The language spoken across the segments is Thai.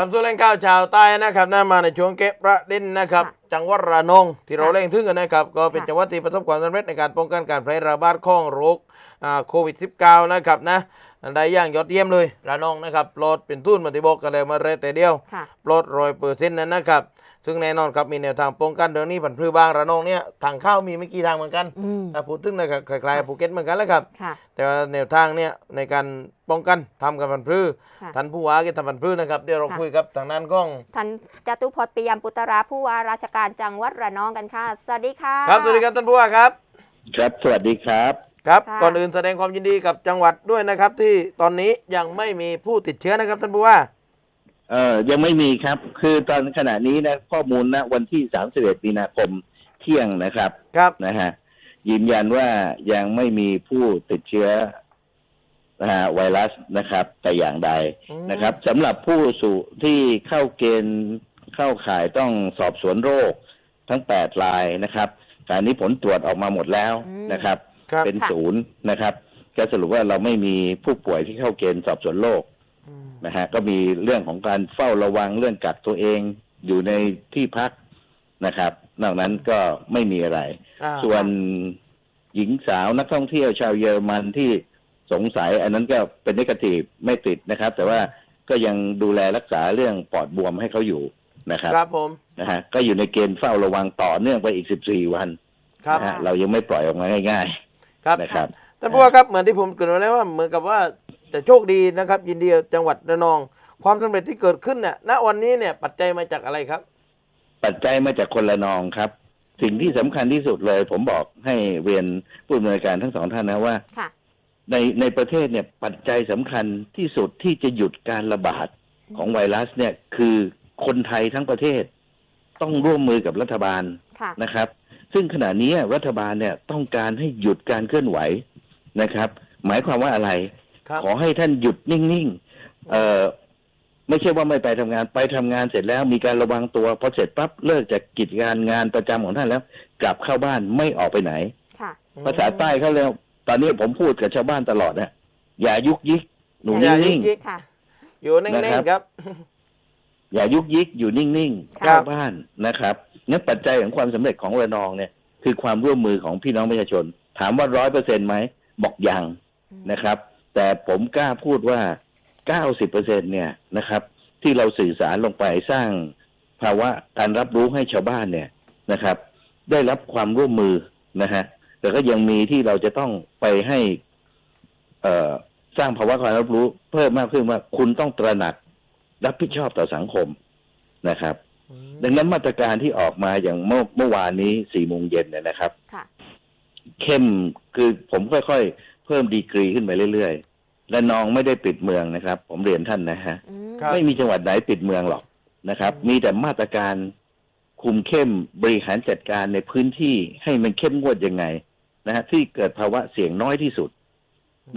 ครับส่วนแรงข่าวชาวใต้นะครับน่ามาในช่วงเก็บประเด็นนะครับค่ะจังหวัดระนองที่เราค่ะเล่งถึงกันนะครับ ก็เป็นค่ะจังหวัดที่ประสบความสำเร็จในการป้องกันการแพร่ระบาดของโรคอ่าโควิด -19 นะครับนะได้อย่างยอดเยี่ยมเลยระนองนะครับปลอดเป็นทุนมาติบอกกันเลยมาเลยแต่เดียวค่ะปลอดร้อยเปอร์เซ็นต์นั้นนะครับ ซึ่งแน่นอนครับมีแนวทางป้องกันเรื่องนี้ผันพืชบางระนองเนี่ยทางเข้ามีไม่กี่ทางเหมือนกันอืม ถ้าพูดถึงนะครับคล้ายๆภูเก็ตเหมือนกันแหล้วครับ ค่ะ แต่ว่าแนวทางเนี่ยในการป้องกันทำกันผันพืชค่ะท่านผู้ว่ากิจทำผันพืชนะครับเดี๋ยวเราค่ะ คุยกับทางด้านกล้อง ท่านจตุพจน์ปิยมปุตราผู้ว่าราชการจังหวัดระนองกันค่ะ สวัสดีค่ะ ครับสวัสดีครับท่านผู้ว่าครับ ครับ สวัสดีครับ ครับค่ะ ก่อนอื่นแสดงความยินดีกับจังหวัดด้วยนะครับ ที่ตอนนี้ยังไม่มีผู้ติดเชื้อนะครับท่านผู้ว่า เอ่อยังไม่มีครับ คือตอนขณะนี้นะข้อมูลนะวันที่31มีนาคมเที่ยงนะครับครับนะฮะยืนยันว่ายังไม่มีผู้ติดเชื้อนะฮะไวรัสนะครับ แต่อย่างใดอืมนะครับสำหรับผู้สู่ที่เข้าเกณฑ์เข้าข่ายต้องสอบสวนโรคทั้ง8รายนะครับการนี้ผลตรวจออกมาหมดแล้วอืมนะครับ ครับ เป็นค่ะศูนย์นะครับ ก็สรุปว่าเราไม่มีผู้ป่วยที่เข้าเกณฑ์สอบสวนโรคอืม นะฮะก็มีเรื่องของการเฝ้าระวังเรื่องกักตัวเองอยู่ในที่พักนะครับ นอกนั้นก็ไม่มีอะไรอ่าส่วนหญิงสาวนักท่องเที่ยวชาวเยอรมันที่สงสัย อันนั้นก็เป็นนิกทีฟไม่ติดนะครับ แต่ว่าก็ยังดูแลรักษาเรื่องปอดบวมให้เขาอยู่นะครับ ครับผมนะฮะก็อยู่ในเกณฑ์เฝ้าระวังต่อเนื่องไปอีก14วันครับนะฮะเรายังไม่ปล่อยออกมาง่ายครับๆนะครับ ท่านผู้ว่าครับเหมือนที่ผมเกริ่นไว้แล้วว่าเหมือนกับว่า จะโชคดีนะครับยินดีกับจังหวัดระนอง ความสำเร็จที่เกิดขึ้นเนี่ยณวันนี้เนี่ยปัจจัยมาจากอะไรครับ ปัจจัยมาจากคนละนองครับ สิ่งที่สำคัญที่สุดเลย ผมบอกให้เรียนผู้อำนวยการทั้งสองท่านนะว่าค่ะในในประเทศเนี่ยปัจจัยสำคัญที่สุดที่จะหยุดการระบาดของไวรัสเนี่ยคือคนไทยทั้งประเทศ ต้องร่วมมือกับรัฐบาลค่ะนะครับ ซึ่งขณะนี้รัฐบาลเนี่ยต้องการให้หยุดการเคลื่อนไหวนะครับ หมายความว่าอะไรครับ ขอให้ท่านหยุดนิ่งๆเอ่อไม่ใช่ว่าไม่ไปทำงานไปทำงานเสร็จแล้วมีการระวังตัวพอเสร็จปั๊บเลิกจากกิจการงานประจำของท่านแล้ว กลับเข้าบ้านไม่ออกไปไหนค่ะภาษาใต้เขาเรียกตอนนี้ผมพูดกับชาวบ้านตลอดนะอย่ายุกยิกหนูอย่ายุนิ่กงยิกค่ะอยู่นิ่นะงครับๆครับๆอย่ายุกยิกอยู่นิ่งๆครัเข้าบบ้านนะครับงั้นปัจจัยของความสำเร็จของระนองเนี่ย คือความร่วมมือของพี่น้องประชาชน ถามว่าร้อยเปอร์เซ็นไหมบอกยังนะครับ แต่ผมกล้าพูดว่าเก้าสิบเปอร์เซ็นเนี่ยนะครับ ที่เราสื่อสารลงไปสร้างภาวะการรับรู้ให้ชาวบ้านเนี่ยนะครับ ได้รับความร่วมมือนะฮะแต่ก็ยังมีที่เราจะต้องไปให้ เอ่อสร้างภาวะความรับรู้ เพิ่มมากขึ้นว่าคุณต้องตระหนักรับผิดชอบต่อสังคมนะครับ ดังนั้นมาตรการที่ออกมาอย่างเมื่อเมื่อวานนี้สี่โมงเย็นเนี่ยนะครับค่ะเข้มคือผมค่อยๆเพิ่มดีกรีขึ้นไปเรื่อยๆ และนองไม่ได้ปิดเมืองนะครับ ผมเรียนท่านนะฮะอืมครับไม่มีจังหวัดไหนปิดเมืองหรอกนะครับ มีแต่มาตรการคุมเข้มบริหารจัดการในพื้นที่ให้มันเข้มงวดยังไงนะฮะที่เกิดภาวะเสี่ยงน้อยที่สุด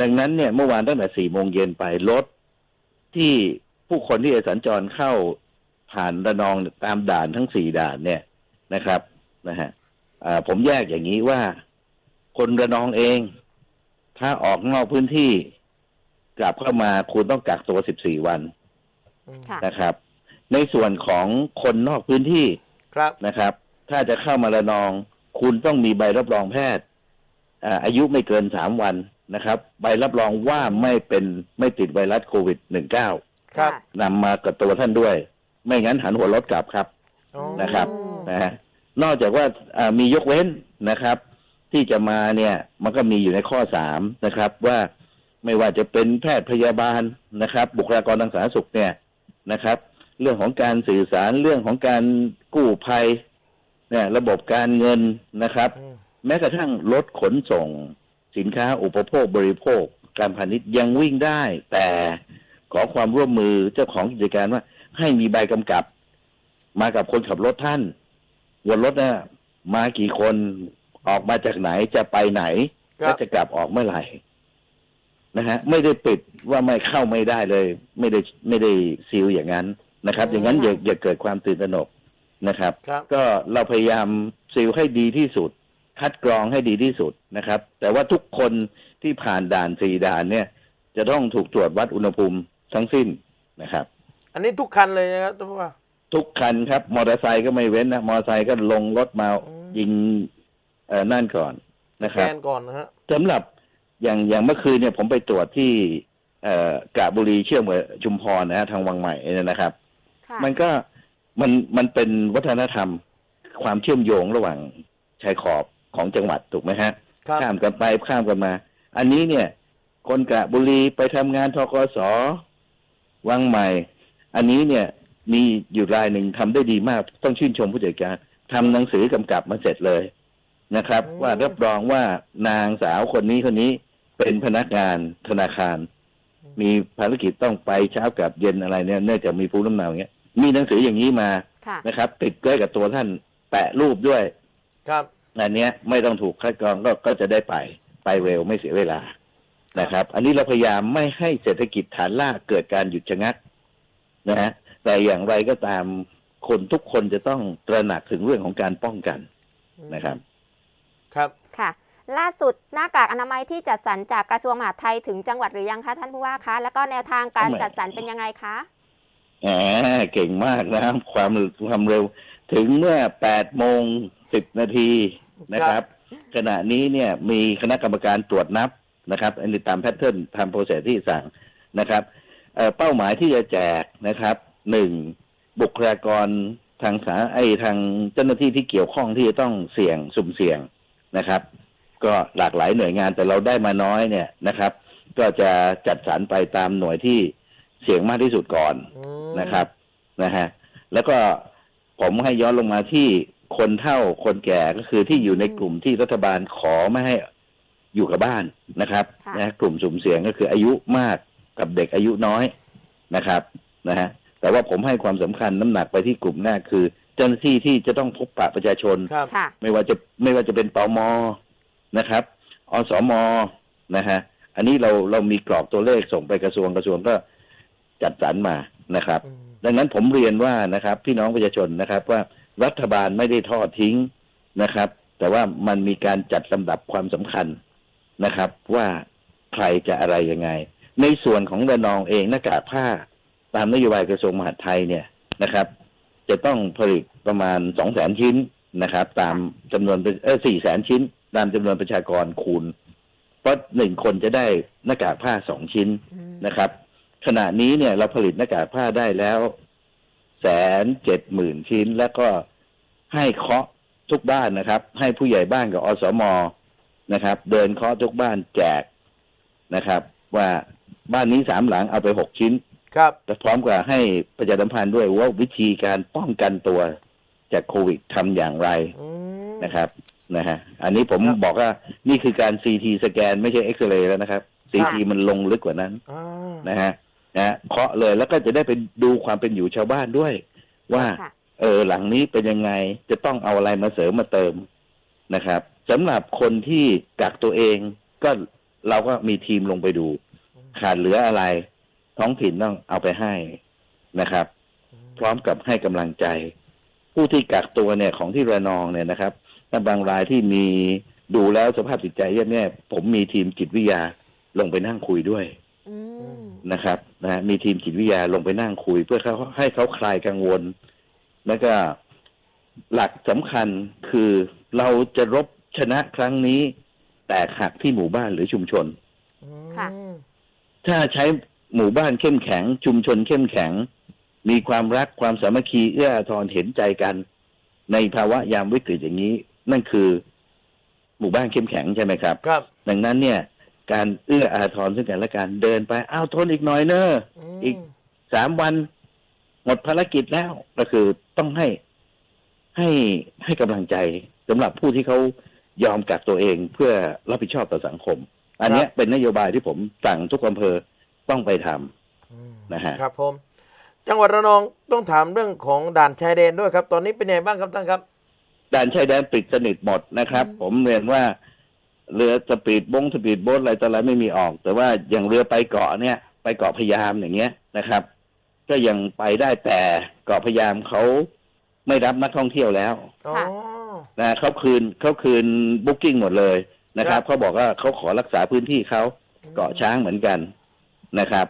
ดังนั้นเนี่ยเมื่อวานตั้งแต่สี่โมงเย็นไปรถที่ผู้คนที่จะสัญจรเข้าผ่านระนองตามด่านทั้งสี่ด่านเนี่ยนะครับนะฮะอ่าผมแยกอย่างนี้ว่า คนระนองเอง ถ้าออกนอกพื้นที่กลับเข้ามาคุณต้องกักตัวสิบสี่วันค่ะนะครับ ในส่วนของคนนอกพื้นที่ครับนะครับ ถ้าจะเข้ามาระนอง คุณต้องมีใบรับรองแพทย์อ่าอายุไม่เกินสามวันนะครับ ใบรับรองว่าไม่เป็นไม่ติดไวรัสโควิดหนึ่งเก้าครับนำมากับตัวท่านด้วย ไม่งั้นหันหัวรถกลับครับอ๋อนะครับนะฮะนอกจากว่าอ่ามียกเว้นนะครับ ที่จะมาเนี่ยมันก็มีอยู่ในข้อสามนะครับ ว่าไม่ว่าจะเป็นแพทย์พยาบาลนะครับ บุคลากรทางสาธารณสุขเนี่ยนะครับ เรื่องของการสื่อสารเรื่องของการกู้ภัย เนี่ย ระบบการเงินนะครับอืมแม้กระทั่งรถขนส่ง สินค้าอุปโภคบริโภค การพาณิชย์ยังวิ่งได้ แต่ขอความร่วมมือเจ้าของกิจการว่า ให้มีใบกำกับ มากับคนขับรถท่านวนรถนะมากี่คน ออกมาจากไหนจะไปไหนครัและบจะกลับออกเมื่อไหร่นะฮะ ไม่ได้ปิดว่าไม่เข้าไม่ได้เลย ไม่ได้ไม่ได้ซีลอย่างนั้นนะครับ อย่างนั้นอย่าอย่าเกิดความตื่นตระหนกนะครับครับ ก็เราพยายามซีลให้ดีที่สุด คัดกรองให้ดีที่สุดนะครับ แต่ว่าทุกคนที่ผ่านด่านสี่ด่านเนี่ย จะต้องถูกตรวจวัดอุณหภูมิทั้งสิ้นนะครับ อันนี้ทุกคันเลยนะครับท่านผู้ว่าทุกคันครับมอเตอร์ไซค์ก็ไม่เว้นนะมอเตอร์ไซค์ก็ลงรถมาอืมยิงเอ่อนั่นก่อนนะคแกรับนก่อนนะฮะสำหรับอย่างอย่างเมื่อคืนเนี่ยผมไปตรวจที่เอ่อกาบบุรีเชื่อมกับชุมพรนะฮะทางวังใหม่เนี่ยนะครับ ค่ะมันก็มันมันเป็นวัฒนธรรมความเชื่อมโยงระหว่างชายขอบของจังหวัดถูกไหมฮะ ครับ ข้ามกันไปข้ามกันมา อันนี้เนี่ย คนกระบุรีไปทำงานทกสวังใหม่ อันนี้เนี่ยมีอยู่รายหนึ่งทำได้ดีมาก ต้องชื่นชมผู้จัดการทำหนังสือกำกับมาเสร็จเลย นะครับอืมว่ารับรองว่านางสาวคนนี้คนนี้เป็นพนักงานธนาคาร มีภารกิจต้องไปเช้ากับเย็นอะไรเนี่ยเนื่องจากมีภูมิลำเนาอย่างเงี้ยมีหนังสืออย่างนี้มาค่ะนะครับ ติดใกล้กับตัวท่านแปะรูปด้วย ครับอันเนี้ยไม่ต้องถูกคัดกรองก็ก็จะได้ไปไปเร็วไม่เสียเวลานะครับ อันนี้เราพยายามไม่ให้เศรษฐกิจฐานลากเกิดการหยุดชะงักนะฮะแต่อย่างไรก็ตามคนทุกคนจะต้องตระหนักถึงเรื่องของการป้องกันนะครับ ครับค่ะ ล่าสุดหน้ากากอนามัยที่จัดสรรจากกระทรวงมหาดไทยถึงจังหวัดหรือยังคะท่านผู้ว่าคะแล้วก็แนวทางการไม่จัดสรรเป็นยังไงคะแหมเก่งมากนะความความเร็วถึงเมื่อแปดโมงสิบนาทีนะครับ ขณะนี้เนี่ยมีคณะกรรมการตรวจนับนะครับ อันนี้ตามแพทเทิร์นทำโปรเซสที่สั่งนะครับเอ่อเป้าหมายที่จะแจกนะครับหนึ่งบุคลากรทางสาไอทางเจ้าหน้าที่ที่เกี่ยวข้องที่จะต้องเสี่ยงสุ่มเสี่ยง นะครับ ก็หลากหลายหน่วยงานแต่เราได้มาน้อยเนี่ยนะครับ ก็จะจัดสรรไปตามหน่วยที่เสี่ยงมากที่สุดก่อนอืมนะครับนะฮะแล้วก็ผมให้ย้อนลงมาที่คนเฒ่าคนแก่ก็คือที่อยู่ในกลุ่มที่รัฐบาลขอไม่ให้อยู่กับบ้านนะครับค่ะนะกลุ่มสุ่มเสี่ยงก็คืออายุมากกับเด็กอายุน้อยนะครับนะฮะ แต่ว่าผมให้ความสำคัญน้ำหนักไปที่กลุ่มแรกคือ เจ้าหน้าที่ที่จะต้องพบปะประชาชนครับค่ะไม่ว่าจะไม่ว่าจะเป็นตมนะครับอสมนะฮะอันนี้เราเรามีกรอบตัวเลขส่งไปกระทรวงกระทรวงก็จัดสรรมานะครับอืมดังนั้นผมเรียนว่านะครับ พี่น้องประชาชนนะครับ ว่ารัฐบาลไม่ได้ทอดทิ้งนะครับ แต่ว่ามันมีการจัดลำดับความสำคัญนะครับ ว่าใครจะอะไรยังไง ในส่วนของระนองเองหน้ากากผ้า ตามนโยบายกระทรวงมหาดไทยเนี่ยนะครับ จะต้องผลิตประมาณสองแสนชิ้นนะครับ ตามจำนวนเป็นเออสี่แสนชิ้น ตามจำนวนประชากรคูณ เพราะหนึ่งคนจะได้หน้ากากผ้าสองชิ้นอืมนะครับ ขณะนี้เนี่ยเราผลิตหน้ากากผ้าได้แล้วแสนเจ็ดหมื่นชิ้น แล้วก็ให้เคาะทุกบ้านนะครับ ให้ผู้ใหญ่บ้านกับอสมนะครับ เดินเคาะทุกบ้านแจกนะครับ ว่าบ้านนี้สามหลังเอาไปหกชิ้น ครับแต่พร้อมกับให้ประชาสัมพันธ์ด้วยว่าวิธีการป้องกันตัวจากโควิดทำอย่างไรอืมนะครับนะฮะอันนี้ผมครับบอกว่านี่คือการซีทีสแกนไม่ใช่เอ็กซเรย์แล้วนะครับซีครัทีบมันลงลึกกว่านั้นอ่านะฮะนะฮะเคาะเลยแล้วก็จะได้ไปดูความเป็นอยู่ชาวบ้านด้วย ว่าค่ะเออหลังนี้เป็นยังไงจะต้องเอาอะไรมาเสริมมาเติมนะครับสำหรับคนที่กักตัวเองก็เราก็มีทีมลงไปดู ขาดเหลืออะไร ท้องถิ่นต้องเอาไปให้นะครับ พร้อมกับให้กำลังใจ ผู้ที่กักตัวเนี่ยของที่ระนองเนี่ยนะครับถ้าบางรายที่มีดูแล้วสภาพจิตใจแย่เนี่ยผมมีทีมจิตวิทยาลงไปนั่งคุยด้วยอืมนะครับนะฮะมีทีมจิตวิทยาลงไปนั่งคุย เพื่อเขาให้เขาคลายกังวล แล้วก็หลักสำคัญคือเราจะรบชนะครั้งนี้ แตกหักที่หมู่บ้านหรือชุมชนค่ะอืมถ้าใช้ หมู่บ้านเข้มแข็ง ชุมชนเข้มแข็ง มีความรักความสามัคคีเอื้ออาทรเห็นใจกัน ในภาวะยามวิกฤตอย่างนี้ นั่นคือ หมู่บ้านเข้มแข็งใช่ไหมครับ ครับ ดังนั้นเนี่ย การเอื้ออาทรซึ่งกันและกันเดินไปอ้าวทนอีกหน่อยเนอะมอีกสามวันหมดภารกิจแล้วก็คือต้องให้ให้ให้กำลังใจสำหรับผู้ที่เขายอมกักตัวเองเพื่อรับผิดชอบต่อสังคม อันเนี้ยเป็นนโยบายที่ผมสั่งทุกอำเภอ ต้องไปทำอืมนะฮะครับผมจังหวัดระนองต้องถามเรื่องของด่านชายแดนด้วยครับ ตอนนี้เป็นยังไงบ้างครับท่านครับ ด่านชายแดนปิดสนิทหมดนะครับอืมผมเรียนว่าเรือสปีดบงสปีดโบ๊ทอะไรต่ออะไรไม่มีออก แต่ว่าอย่างเรือไปเกาะเนี่ย ไปเกาะพะยามอย่างเงี้ยนะครับ ก็ยังไปได้แต่เกาะพะยามเขาไม่รับนักท่องเที่ยวแล้วอ๋อค่ะนะเขาคืนเขาคืนบุ๊กิ้งหมดเลยนะครัครับบเขาบอกว่าเขาขอรักษาพื้นที่เขาเกาะช้างเหมือนกัน นะครับ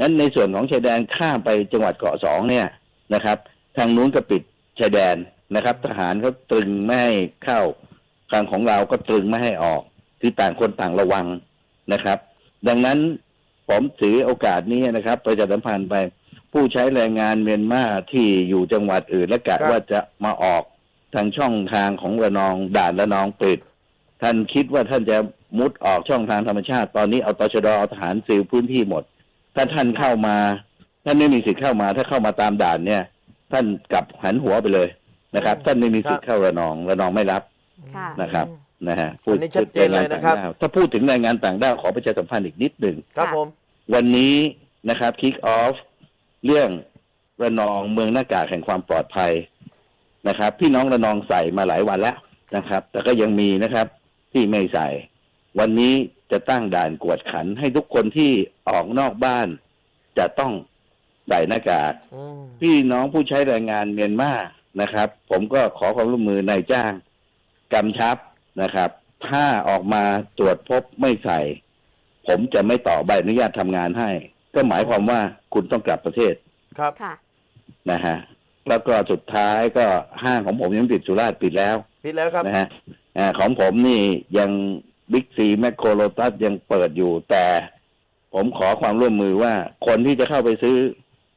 งั้นในส่วนของชายแดนข้ามไปจังหวัดเกาะสองเนี่ยนะครับ ทางนู้นก็ปิดชายแดนนะครับ ทหารเขาตรึงไม่ให้เข้าทางของเราก็ตรึงไม่ให้ออก คือต่างคนต่างระวังนะครับ ดังนั้นผมถือโอกาสนี้นะครับประชาสัมพันธ์ไปผู้ใช้แรงงานเมียนมาที่อยู่จังหวัดอื่นและกะครับว่าจะมาออกทางช่องทางของระนองด่านระนองปิด ท่านคิดว่าท่านจะ มุดออกช่องทางธรรมชาติ ตอนนี้เอาตชดเอาทหารซีลพื้นที่หมด ถ้าท่านเข้ามา ท่านไม่มีสิทธิ์เข้ามา ถ้าเข้ามาตามด่านเนี่ย ท่านกลับหันหัวไปเลยนะครับ ท่านไม่มีสิทธิ์เข้าระนองระนองไม่รับค่ะนะครับนะฮะอันนี้ชัดเจนเลยนะครับแงงาต่างด้าวถ้าพูดถึงแรงงานต่างด้าวขอประชาสัมพันธ์อีกนิดหนึ่งครับผม วันนี้นะครับคิกออฟเรื่องระนองเมืองหน้ากากแห่งความปลอดภัยนะครับ พี่น้องระนองใส่มาหลายวันแล้วนะครับ แต่ก็ยังมีนะครับ ที่ไม่ใส่ วันนี้จะตั้งด่านกวดขัน ให้ทุกคนที่ออกนอกบ้าน จะต้องใส่หน้ากากอืมพี่น้องผู้ใช้แรงงานเมียนมานะครับ ผมก็ขอความร่วมมือนายจ้างกำชับนะครับ ถ้าออกมาตรวจพบไม่ใส่ ผมจะไม่ต่อใบอนุญาตทำงานให้ ก็หมายความว่าคุณต้องกลับประเทศครับค่ะนะฮะแล้วก็สุดท้ายก็ห้างของผมยังปิดสุราษฎร์ปิดแล้วผิดแล้วครับนะฮะอ่าของผมนี่ยัง บิ๊กซีแมคโครโลตัสยังเปิดอยู่ แต่ผมขอความร่วมมือว่า คนที่จะเข้าไปซื้อ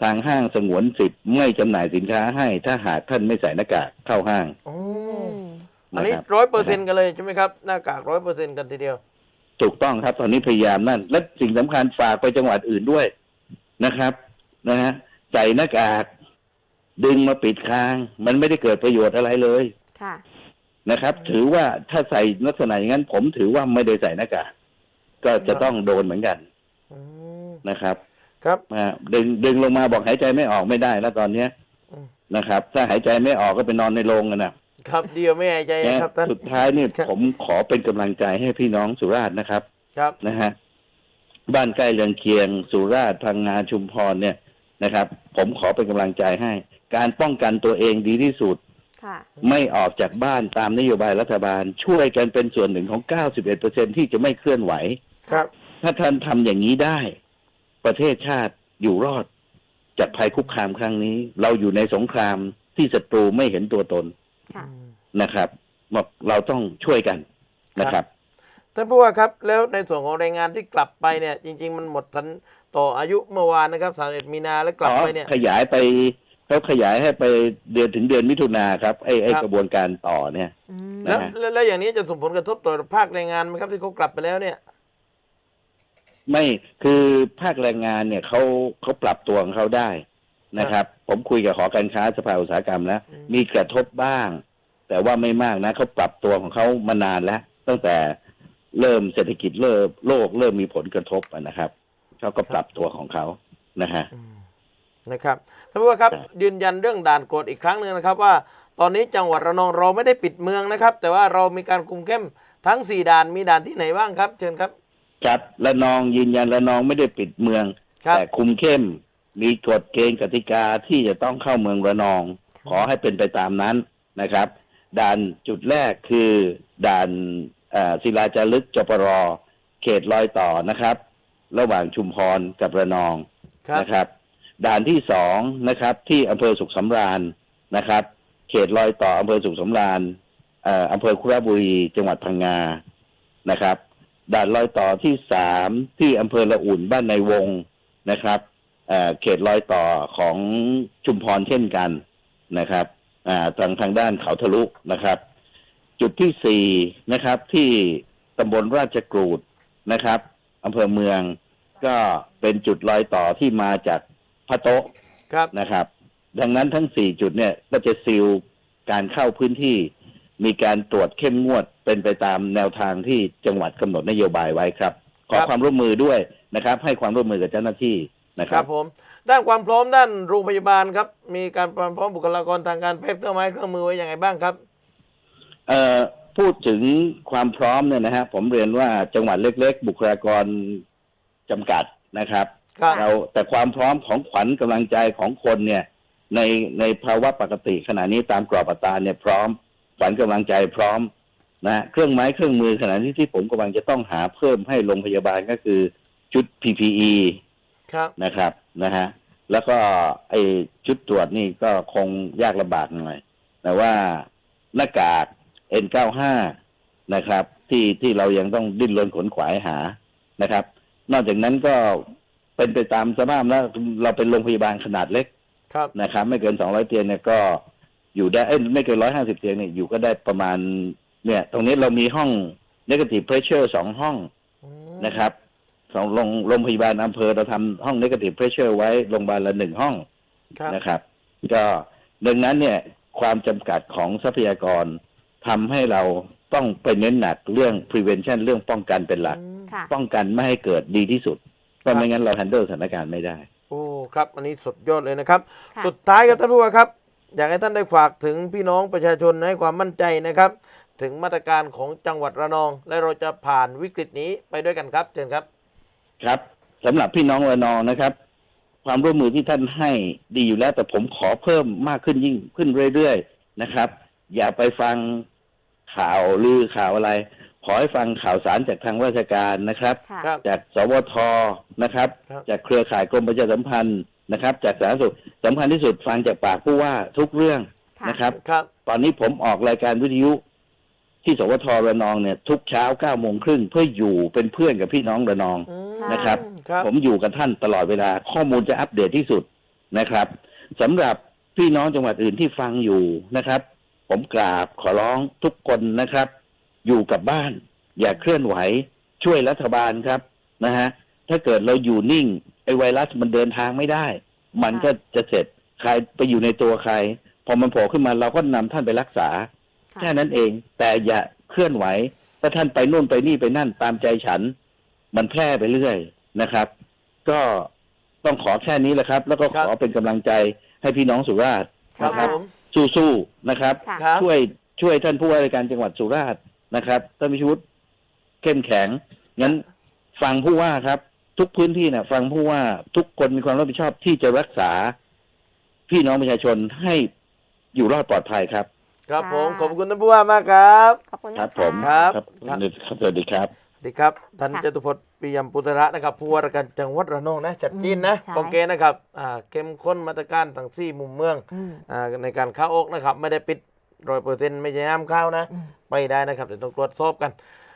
ทางห้างสงวนสิทธิ์ไม่จำหน่ายสินค้าให้ ถ้าหากท่านไม่ใส่หน้ากากเข้าห้างอือืมมอันนี้ะคบร้อยเปอร์เซ็นต์กันเลยใช่ไหมครับ หน้ากากร้อยเปอร์เซ็นต์กันทีเดียว ถูกต้องครับ ตอนนี้พยายามนั่น และสิ่งสำคัญฝากไปจังหวัดอื่นด้วยนะครับ นะฮะใส่หน้ากาก ดึงมาปิดคาง มันไม่ได้เกิดประโยชน์อะไรเลย ค่ะ นะครับ ถือว่าถ้าใส่ลักษณะอย่างนั้น ผมถือว่าไม่ได้ใส่หน้ากากก็จะต้องโดนเหมือนกันอืมนะครับ ครับอ่าดึงดึงลงมาบอกหายใจไม่ออกไม่ได้แล้วตอนเนี้ยอืมนะครับ ถ้าหายใจไม่ออกก็ไปนอนในโรงกันนะครับเดียวไม่หายใจนะครับท่านสุดท้ายนี่ครับผมขอเป็นกำลังใจให้พี่น้องสุราษฎร์นะครับ ครับนะฮะบ้านใกล้เรือนเคียงสุราษฎร์พังงาชุมพรเนี่ยนะครับ ผมขอเป็นกำลังใจให้ การป้องกันตัวเองดีที่สุดค่ะ ไม่ออกจากบ้านตามนโยบายรัฐบาล ช่วยกันเป็นส่วนหนึ่งของ 91%ที่จะไม่เคลื่อนไหว ครับ ถ้าท่านทำอย่างนี้ได้ ประเทศชาติอยู่รอดจากภัยคุกคามครั้งนี้ เราอยู่ในสงครามที่ศัตรูไม่เห็นตัวตนค่ะนะครับบอกเราต้องช่วยกันนะครับท่านผู้ว่าครับ แล้วในส่วนของแรงงานที่กลับไปเนี่ย จริง ๆ มันหมดทันต่ออายุเมื่อวานนะครับ31มีนาแล้วกลับไปเนี่ยขยายไป เขาขยายให้ไปเดือนถึงเดือนมิถุนาครับไอ้ไอ้ครับ กระบวนการต่อเนี่ย อืมแล้วนะฮะ แล้วแล้วอย่างนี้จะส่งผลกระทบต่อภาคแรงงานไหมครับที่เขากลับไปแล้วเนี่ย ไม่คือภาคแรงงานเนี่ยเขาเขาปรับตัวของเขาได้นะครับ ผมคุยกับหอการค้าสภาอุตสาหกรรมแล้ว อืม มีกระทบบ้าง แต่ว่าไม่มากนะเขาปรับตัวของเขามานานแล้ว ตั้งแต่เริ่มเศรษฐกิจเริ่มโลกเริ่มมีผลกระทบอะนะครับเขาก็ปรับตัวของเขานะฮะ อืม นะครับท่านผู้ว่าครับครับยืนยันเรื่องด่านกวดอีกครั้งหนึ่งนะครับว่าตอนนี้จังหวัดระนองเราไม่ได้ปิดเมืองนะครับ แต่ว่าเรามีการคุมเข้มทั้งสี่ด่านมีด่านที่ไหนบ้างครับ เชิญครับครับละนองยืนยันละนองไม่ได้ปิดเมืองครับแต่คุมเข้มมีกฎเกณฑ์กติกาที่จะต้องเข้าเมืองระนอง ขอให้เป็นไปตามนั้นนะครับ ด่านจุดแรกคือด่านเอ่อศิลาจารึกจปรเขตรอยต่อนะครับ ระหว่างชุมพรกับระนองครับนะครับ ด่านที่สองนะครับ ที่อำเภอสุขสำราญนะครับ เขตรอยต่ออำเภอสุขสำราญอ่ออำเภอคุระบุรีจังหวัดพังงานะครับ ด่านรอยต่อที่สามที่อำเภอละอุ่นบ้านในวงนะครับเอ่อเขตรอยต่อของชุมพรเช่นกันนะครับอ่าทางทางด้านเขาทะลุนะครับ จุดที่สี่นะครับ ที่ตำบลราชกรูดนะครับอำเภอเมืองก็เป็นจุดรอยต่อที่มาจาก พะโต๊ะครับนะครับ ดังนั้นทั้งสี่จุดเนี่ยก็จะซีลการเข้าพื้นที่ มีการตรวจเข้มงวดเป็นไปตามแนวทางที่จังหวัดกำหนดนโยบายไว้ครับ ขอความร่วมมือด้วยนะครับ ให้ความร่วมมือกับเจ้าหน้าที่นะคครัรับบผมด้านความพร้อมด้านโรงพยาบาลครับ มีการความพร้อมบุคลากรทางการแพทย์เครื่องไม้เครื่องมือไว้ยังไงบ้างครับ เอ่อพูดถึงความพร้อมเนี่ยนะฮะผมเรียนว่าจังหวัดเล็ก ๆ บุคลากรจำกัดนะครับ ครับ เราแต่ความพร้อมของขวัญกำลังใจของคนเนี่ย ในในภาวะปกติขณะนี้ตามกรอบอัตราเนี่ยพร้อมขวัญกำลังใจพร้อมนะฮะเครื่องไม้เครื่องมือขณะนี้ที่ผมกำลังจะต้องหาเพิ่มให้โรงพยาบาลก็คือชุด PPE ครับ นะครับนะฮะแล้วก็ไอ้ชุดตรวจนี่ก็คงยากลำบากหน่อย แต่ว่าหน้ากาก N95 นะครับ ที่ที่เรายังต้องดิ้นรนขนขวายหานะครับ นอกจากนั้นก็ เป็นไปตามสภาพแล้วเราเป็นโรงพยาบาลขนาดเล็กครับนะครับ ไม่เกิน200เตียงเนี่ยก็อยู่ได้เอ้ยไม่เกิน150เตียงเนี่ยอยู่ก็ได้ประมาณ เนี่ย ตรงนี้เรามีห้อง negative pressure สองห้องอืมนะครับสองโรงโรงพยาบาลอำเภอเราทำห้อง negative pressure ไว้โรงพยาบาลละหนึ่งห้องครับนะครับ ก็ดังนั้นเนี่ยความจำกัดของทรัพยากรทำให้เราต้องไปเน้นหนักเรื่อง prevention เรื่องป้องกันเป็นหลักอืมค่ะป้องกันไม่ให้เกิดดีที่สุดเพค รัราะบไม่งั้นเรา handle สถานการณ์ไม่ได้ โอ้ครับ อันนี้สุดยอดเลยนะครับ ค่ะ สุดท้ายครับท่านผู้ว่าครับ อยากให้ท่านได้ฝากถึงพี่น้องประชาชนให้ความมั่นใจนะครับ ถึงมาตรการของจังหวัดระนอง และเราจะผ่านวิกฤตนี้ไปด้วยกันครับเชิญครับ ครับสำหรับพี่น้องระนองนะครับ ความร่วมมือที่ท่านให้ดีอยู่แล้ว แต่ผมขอเพิ่มมากขึ้นยิ่งขึ้นเรื่อยๆนะครับ อย่าไปฟังข่าวลือข่าวอะไร ขอให้ฟังข่าวสารจากทางราชการนะครับ ค่ะ ครับ จากสวทนะครับ ครับ จากเครือข่ายกรมประชาสัมพันธ์นะครับ จากสาธารณสุขสำคัญที่สุดฟังจากปากผู้ว่าทุกเรื่องค่ะ นะครับ ครับ ตอนนี้ผมออกรายการวิทยุ ที่สวทระนองเนี่ย ทุกเช้าเก้าโมงครึ่งเพื่ออยู่เป็นเพื่อนกับพี่น้องระนอง อืมนะครับ ครับ ผมอยู่กับท่านตลอดเวลาข้อมูลจะอัปเดตที่สุดนะครับสำหรับพี่น้องจังหวัดอื่นที่ฟังอยู่นะครับ ผมกราบขอร้องทุกคนนะครับ อยู่กับบ้าน อย่าเคลื่อนไหว ช่วยรัฐบาลครับนะฮะถ้าเกิดเราอยู่นิ่งไอ้ไวรัสมันเดินทางไม่ได้ มันก็จะเสร็จใครไปอยู่ในตัวใคร พอมันโผล่ขึ้นมาเราก็นำท่านไปรักษาค่ะแค่นั้นเอง แต่อย่าเคลื่อนไหวถ้าท่านไปนู่นไปนี่ไปนั่นตามใจฉัน มันแพร่ไปเรื่อยนะครับ ก็ต้องขอแค่นี้แหละครับ แล้วก็ขอเป็นกำลังใจให้พี่น้องสุราษฎร์ครับนะครับผมสู้ๆนะครับค่ะครับ ช่วยช่วยท่านผู้ว่าราชการจังหวัดสุราษฎร์ นะครับท่านพิชุดเข้มแข็งงั้นฟังผู้ว่าครับ ทุกพื้นที่นะฟังผู้ว่าทุกคนมีความรับผิดชอบที่จะรักษา พี่น้องประชาชนให้อยู่รอดปลอดภัยครับ ครับผมค่ะขอบคุณท่านผู้ว่ามากครับ ขอบคุณครับนะะผมครับครับ สวัสดีครับสวัสดีครับท่านค่ะจตุพจน์ปิยมปุตระนะครับผู้ว่าราชการจังหวัดระนองนะจัดจีนนะอืมใช่โอเคนะครับอ่าเข้มข้นมาตรการทั้งสี่มุมเมืองอืมอ่าในการเข้าออกนะครับ ไม่ได้ปิด ร้อยเปอร์เซ็นต์ไม่ใช่ห้ามเข้านะอืมไปได้นะครับเดี๋ยวต้องตรวจสอบกัน